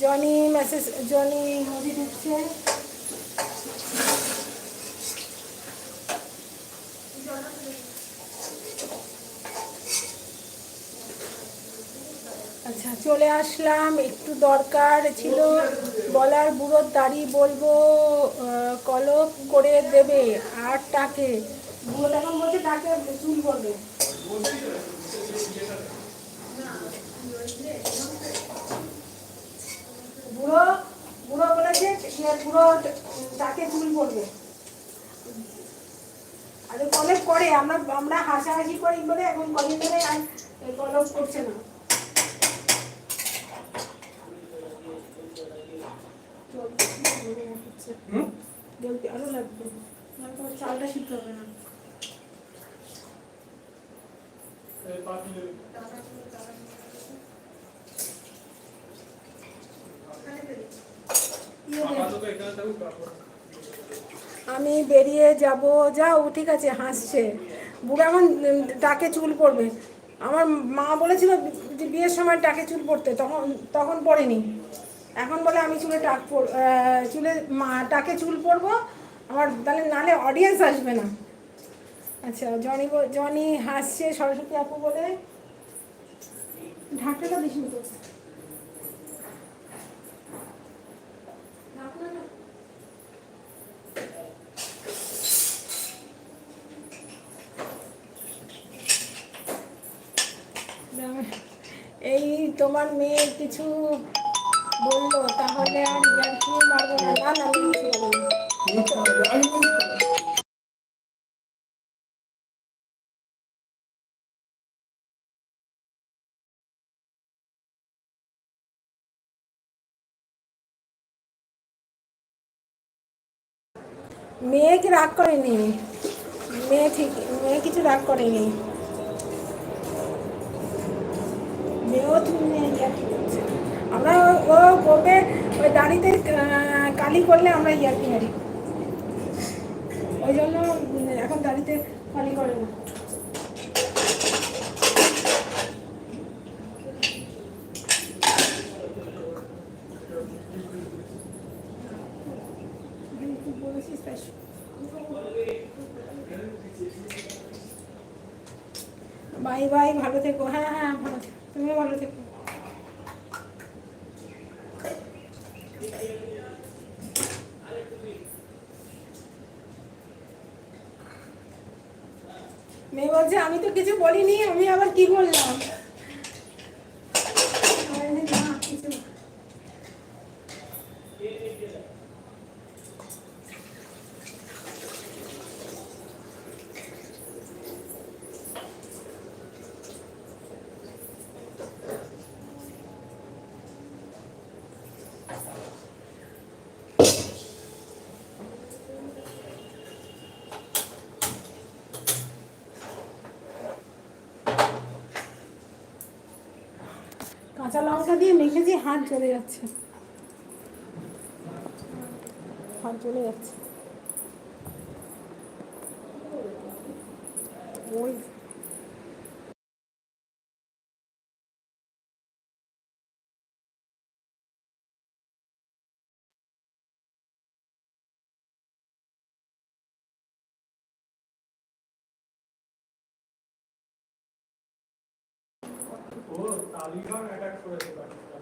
Johnny message Johnny নদী ঢুকছে আচ্ছা চলে আসলাম। একটু দরকার ছিল। বলার বুড়োর দাড়ি বলব কলপ করে দেবে আর টাকে বুড়ো চুল করবে বুড়ো বুড়ো বলেছে বুড়ো তাকে চুল করবে। আরে কলেজ করে আমরা আমরা হাসাহাসি করি বলে এখন কলেজ ধরে আর কলপ করছে না। জলদি আরও লাগবে। চালটা সিদ্ধ হবে না। আমি বেরিয়ে যাব। যাও ঠিক আছে হাসছে। বুড়ো উম, টাকে চুল পড়বে। আমার মা বলেছিল বিয়ের সময় টাকে চুল পড়তে। তখন তখন পড়েনি। এখন বলে আমি চুলে টাক চুলে মা টাকে চুল পরবো আমার তাহলে নালে অডিয়েন্স আসবে না। আচ্ছা জনি জনি হাসছে সরস্বতী আপু বলে। ঢাকটা দিস নি তো ঢাকনা না। এই তোমার মেয়ে কিছু বলল, তাহলে আর ইয়ার্কি মারবো না? না না, কিছু বলিনি। মেয়ে কি রাগ করেনি। মেয়ে ঠিক মেয়ে কিছু রাগ করেনি। মেয়েও তুমি ইয়ার্কি করছে আমরা ও- করবে ওই দাড়িতে কালি করলে আমরা ইয়ার্কি মারি ওই জন্য এখন দাড়িতে কালি করে না। বাই বাই, ভালো থেকো। হ্যাঁ হ্যাঁ ভালো থেকো তুমিও ভালো থেকো মেয়ে বলছে আমি তো কিছু বলিনি আমি আবার কি বললাম আমি বলি, না, কিছু না। কাঁচা লঙ্কা দিয়ে মেখেছি হাত জ্বলে যাচ্ছে। হাত জ্বলে যাচ্ছে। ওই তালিবান অ্যাটাক করেছে পাকিস্তানে।